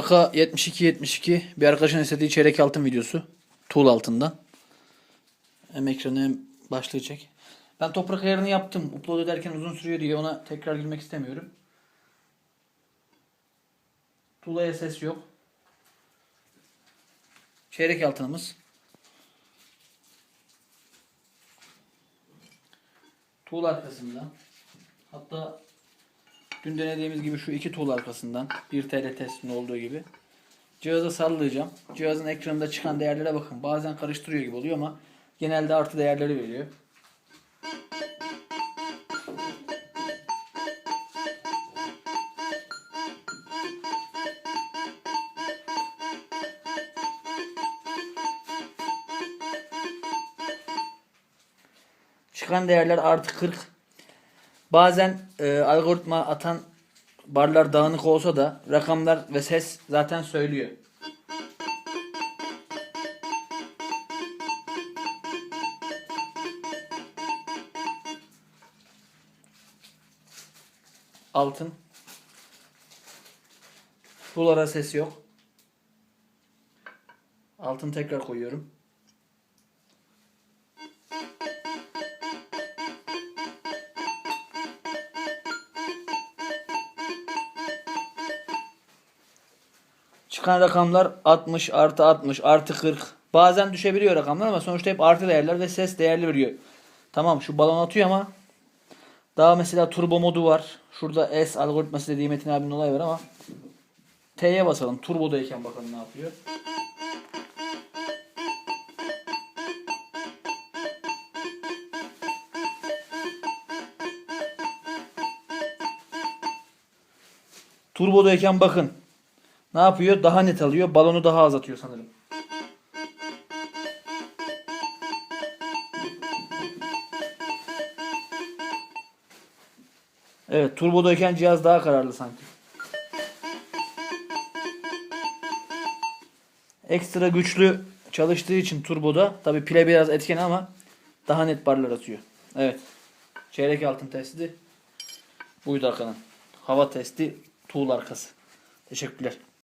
Aka 72 72 bir arkadaşın istediği çeyrek altın videosu. Tuğul altından. Hem ekranı hem başlığı çek. Ben toprak ayarını yaptım. Upload ederken uzun sürüyor diye ona tekrar girmek istemiyorum. Tuğlaya ses yok. Çeyrek altınımız. Tuğla arkasından. Hatta dün denediğimiz gibi şu iki tuğla arkasından 1 TL testinde olduğu gibi cihaza sallayacağım. Cihazın ekranında çıkan değerlere bakın. Bazen karıştırıyor gibi oluyor ama genelde artı değerleri veriyor. Çıkan değerler artı 40. Bazen e, algoritma atan barlar dağınık olsa da rakamlar ve ses zaten söylüyor. Altın. Bulara ses yok. Altın tekrar koyuyorum. Çıkan rakamlar 60 artı 60 artı 40. Bazen düşebiliyor rakamlar ama sonuçta hep artı değerler ve ses değerli veriyor. Tamam şu balon atıyor ama daha mesela turbo modu var. Şurada S algoritması dediği Metin abinin olayı var ama T'ye basalım. Turbodayken bakalım ne yapıyor. Turbodayken bakın. Ne yapıyor? Daha net alıyor. Balonu daha az atıyor sanırım. Evet, turbodayken cihaz daha kararlı sanki. Ekstra güçlü çalıştığı için turboda tabi pile biraz etken ama daha net barlar atıyor. Evet. Çeyrek altın testi buydu Hakan'ın. Hava testi tuğul arkası. Teşekkürler.